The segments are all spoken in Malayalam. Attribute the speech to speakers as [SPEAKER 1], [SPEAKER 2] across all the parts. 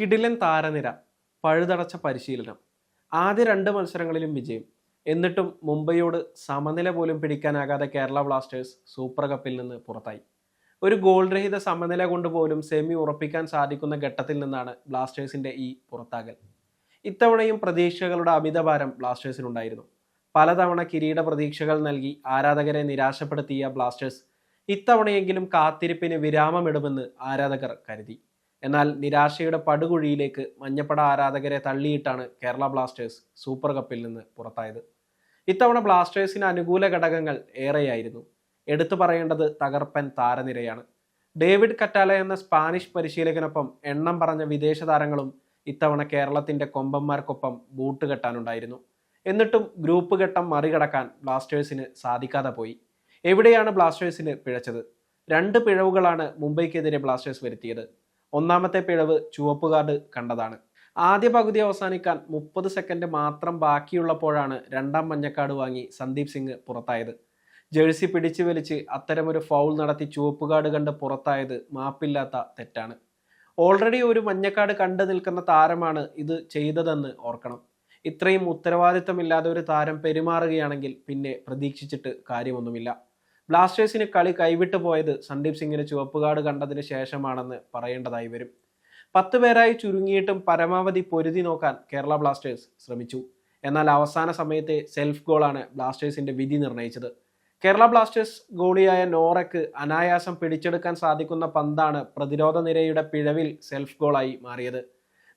[SPEAKER 1] കിടിലൻ താരനിര പഴുതടച്ച പരിശീലനം ആദ്യ രണ്ട് മത്സരങ്ങളിലും വിജയം. എന്നിട്ടും മുംബൈയോട് സമനില പോലും പിടിക്കാനാകാതെ കേരള ബ്ലാസ്റ്റേഴ്സ് സൂപ്പർ കപ്പിൽ നിന്ന് പുറത്തായി. ഒരു ഗോൾ രഹിത സമനില കൊണ്ടുപോലും സെമി ഉറപ്പിക്കാൻ സാധിക്കുന്ന ഘട്ടത്തിൽ നിന്നാണ് ബ്ലാസ്റ്റേഴ്സിന്റെ ഈ പുറത്താകൽ. ഇത്തവണയും പ്രതീക്ഷകളുടെ അമിതഭാരം ബ്ലാസ്റ്റേഴ്സിനുണ്ടായിരുന്നു. പലതവണ കിരീട പ്രതീക്ഷകൾ നൽകി ആരാധകരെ നിരാശപ്പെടുത്തിയ ബ്ലാസ്റ്റേഴ്സ് ഇത്തവണയെങ്കിലും കാത്തിരിപ്പിന് വിരാമമിടുമെന്ന് ആരാധകർ കരുതി. എന്നാൽ നിരാശയുടെ പടുകുഴിയിലേക്ക് മഞ്ഞപ്പട ആരാധകരെ തള്ളിയിട്ടാണ് കേരള ബ്ലാസ്റ്റേഴ്സ് സൂപ്പർ കപ്പിൽ നിന്ന് പുറത്തായത്. ഇത്തവണ ബ്ലാസ്റ്റേഴ്സിന് അനുകൂല ഘടകങ്ങൾ ഏറെയായിരുന്നു. എടുത്തു പറയേണ്ടത് തകർപ്പൻ താരനിരയാണ്. ഡേവിഡ് കറ്റാല എന്ന സ്പാനിഷ് പരിശീലകനൊപ്പം എണ്ണം പറഞ്ഞ വിദേശ താരങ്ങളും ഇത്തവണ കേരളത്തിന്റെ കൊമ്പന്മാർക്കൊപ്പം ബൂട്ട് കെട്ടാനുണ്ടായിരുന്നു. എന്നിട്ടും ഗ്രൂപ്പ് ഘട്ടം മറികടക്കാൻ ബ്ലാസ്റ്റേഴ്സിന് സാധിക്കാതെ പോയി. എവിടെയാണ് ബ്ലാസ്റ്റേഴ്സിന് പിഴച്ചത്? രണ്ട് പിഴവുകളാണ് മുംബൈക്കെതിരെ ബ്ലാസ്റ്റേഴ്സ് വരുത്തിയത്. ഒന്നാമത്തെ പിഴവ് ചുവപ്പ് കാർഡ് കണ്ടതാണ്. ആദ്യ പകുതി അവസാനിക്കാൻ മുപ്പത് സെക്കൻഡ് മാത്രം ബാക്കിയുള്ളപ്പോഴാണ് രണ്ടാം മഞ്ഞക്കാർഡ് വാങ്ങി സന്ദീപ് സിംഗ് പുറത്തായത്. ജേഴ്സി പിടിച്ചു വലിച്ച് അത്തരമൊരു ഫൗൾ നടത്തി ചുവപ്പ് കാർഡ് കണ്ട് പുറത്തായത് മാപ്പില്ലാത്ത തെറ്റാണ്. ഓൾറെഡി ഒരു മഞ്ഞക്കാർഡ് കണ്ടു നിൽക്കുന്ന താരമാണ് ഇത് ചെയ്തതെന്ന് ഓർക്കണം. ഇത്രയും ഉത്തരവാദിത്തമില്ലാതെ ഒരു താരം പെരുമാറുകയാണെങ്കിൽ പിന്നെ പ്രതീക്ഷിച്ചിട്ട് കാര്യമൊന്നുമില്ല. ബ്ലാസ്റ്റേഴ്സിന് കളി കൈവിട്ടു പോയത് സന്ദീപ് സിംഗിന് ചുവപ്പ് കാർഡ് കണ്ടതിന് ശേഷമാണെന്ന് പറയേണ്ടതായി വരും. പത്ത് പേരായി ചുരുങ്ങിയിട്ടും പരമാവധി പൊരുതി നോക്കാൻ കേരള ബ്ലാസ്റ്റേഴ്സ് ശ്രമിച്ചു. എന്നാൽ അവസാന സമയത്തെ സെൽഫ് ഗോളാണ് ബ്ലാസ്റ്റേഴ്സിന്റെ വിധി നിർണയിച്ചത്. കേരള ബ്ലാസ്റ്റേഴ്സ് ഗോളിയായ നോറയ്ക്ക് അനായാസം പിടിച്ചെടുക്കാൻ സാധിക്കുന്ന പന്താണ് പ്രതിരോധ നിരയുടെ പിഴവിൽ സെൽഫ് ഗോളായി മാറിയത്.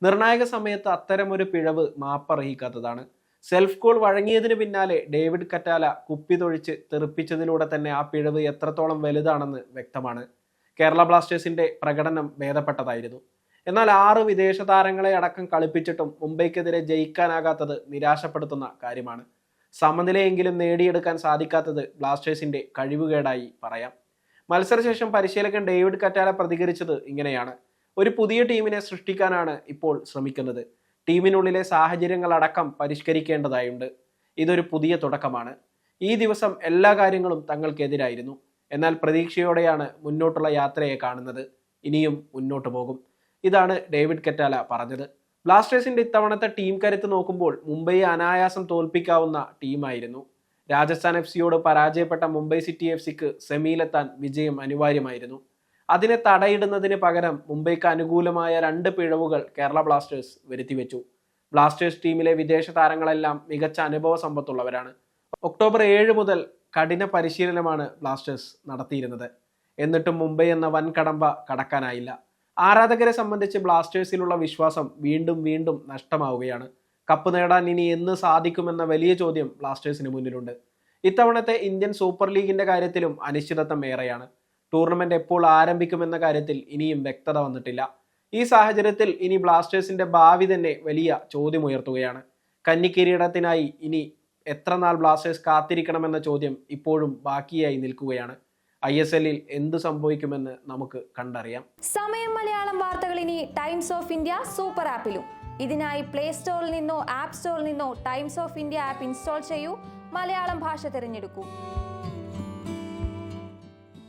[SPEAKER 1] നിർണായക സമയത്ത് അത്തരമൊരു പിഴവ് മാപ്പർഹിക്കാത്തതാണ്. സെൽഫ് കോൾ വഴങ്ങിയതിന് പിന്നാലെ ഡേവിഡ് കറ്റാല കുപ്പി തൊഴിച്ച് തെറിപ്പിച്ചതിലൂടെ തന്നെ ആ പിഴവ് എത്രത്തോളം വലുതാണെന്ന് വ്യക്തമാണ്. കേരള ബ്ലാസ്റ്റേഴ്സിന്റെ പ്രകടനം ഭേദപ്പെട്ടതായിരുന്നു. എന്നാൽ ആറ് വിദേശ താരങ്ങളെ അടക്കം കളിപ്പിച്ചിട്ടും മുംബൈക്കെതിരെ ജയിക്കാനാകാത്തത് നിരാശപ്പെടുത്തുന്ന കാര്യമാണ്. സമനിലയെങ്കിലും നേടിയെടുക്കാൻ സാധിക്കാത്തത് ബ്ലാസ്റ്റേഴ്സിന്റെ കഴിവുകേടായി പറയാം. മത്സരശേഷം പരിശീലകൻ ഡേവിഡ് കറ്റാല പ്രതികരിച്ചത് ഇങ്ങനെയാണ്. ഒരു പുതിയ ടീമിനെ സൃഷ്ടിക്കാനാണ് ഇപ്പോൾ ശ്രമിക്കുന്നത്. ടീമിനുള്ളിലെ സാഹചര്യങ്ങളടക്കം പരിഷ്കരിക്കേണ്ടതായുണ്ട്. ഇതൊരു പുതിയ തുടക്കമാണ്. ഈ ദിവസം എല്ലാ കാര്യങ്ങളും തങ്ങൾക്കെതിരായിരുന്നു. എന്നാൽ പ്രതീക്ഷയോടെയാണ് മുന്നോട്ടുള്ള യാത്രയെ കാണുന്നത്. ഇനിയും മുന്നോട്ട് പോകും. ഇതാണ് ഡേവിഡ് കെറ്റാല പറഞ്ഞത്. ബ്ലാസ്റ്റേഴ്സിന്റെ ഇത്തവണത്തെ ടീം കരുത്ത് നോക്കുമ്പോൾ മുംബൈയെ അനായാസം തോൽപ്പിക്കാവുന്ന ടീമായിരുന്നു. രാജസ്ഥാൻ എഫ് സിയോട് പരാജയപ്പെട്ട മുംബൈ സിറ്റി എഫ് സിക്ക് സെമിയിലെത്താൻ വിജയം അനിവാര്യമായിരുന്നു. അതിനെ തടയിടുന്നതിന് പകരം മുംബൈക്ക് അനുകൂലമായ രണ്ട് പിഴവുകൾ കേരള ബ്ലാസ്റ്റേഴ്സ് വരുത്തിവെച്ചു. ബ്ലാസ്റ്റേഴ്സ് ടീമിലെ വിദേശ താരങ്ങളെല്ലാം മികച്ച അനുഭവ സമ്പത്തുള്ളവരാണ്. ഒക്ടോബർ ഏഴ് മുതൽ കഠിന പരിശീലനമാണ് ബ്ലാസ്റ്റേഴ്സ് നടത്തിയിരുന്നത്. എന്നിട്ടും മുംബൈ എന്ന വൻ കടമ്പ കടക്കാനായില്ല. ആരാധകരെ സംബന്ധിച്ച് ബ്ലാസ്റ്റേഴ്സിലുള്ള വിശ്വാസം വീണ്ടും വീണ്ടും നഷ്ടമാവുകയാണ്. കപ്പ് നേടാൻ ഇനി എന്ന് സാധിക്കുമെന്ന വലിയ ചോദ്യം ബ്ലാസ്റ്റേഴ്സിന് മുന്നിലുണ്ട്. ഇത്തവണത്തെ ഇന്ത്യൻ സൂപ്പർ ലീഗിന്റെ കാര്യത്തിലും അനിശ്ചിതത്വം ഏറെയാണ്. ടൂർണമെന്റ് എപ്പോൾ ആരംഭിക്കുമെന്ന കാര്യത്തിൽ ഇനിയും വ്യക്തത വന്നിട്ടില്ല. ഈ സാഹചര്യത്തിൽ ഇനി ബ്ലാസ്റ്റേഴ്സിന്റെ ഭാവി തന്നെ വലിയ ചോദ്യമുയർത്തുകയാണ്. കന്നിക്കിരീടത്തിനായി ഇനി എത്ര നാൾ ബ്ലാസ്റ്റേഴ്സ് കാത്തിരിക്കണമെന്ന ചോദ്യം ഇപ്പോഴും ബാക്കിയായി നിൽക്കുകയാണ്. ഐ എസ് എല്ലിൽ എന്ത് സംഭവിക്കുമെന്ന് നമുക്ക് കണ്ടറിയാം.
[SPEAKER 2] സമയം മലയാളം വാർത്തകൾ ഇനി ടൈംസ് ഓഫ് ഇന്ത്യ സൂപ്പർ ആപ്പിലും. ഇതിനായി പ്ലേ സ്റ്റോറിൽ നിന്നോ ആപ്പ് സ്റ്റോറിൽ നിന്നോ Times of India app install ചെയ്യൂ. മലയാളം ഭാഷ തിരഞ്ഞെടുക്കൂ.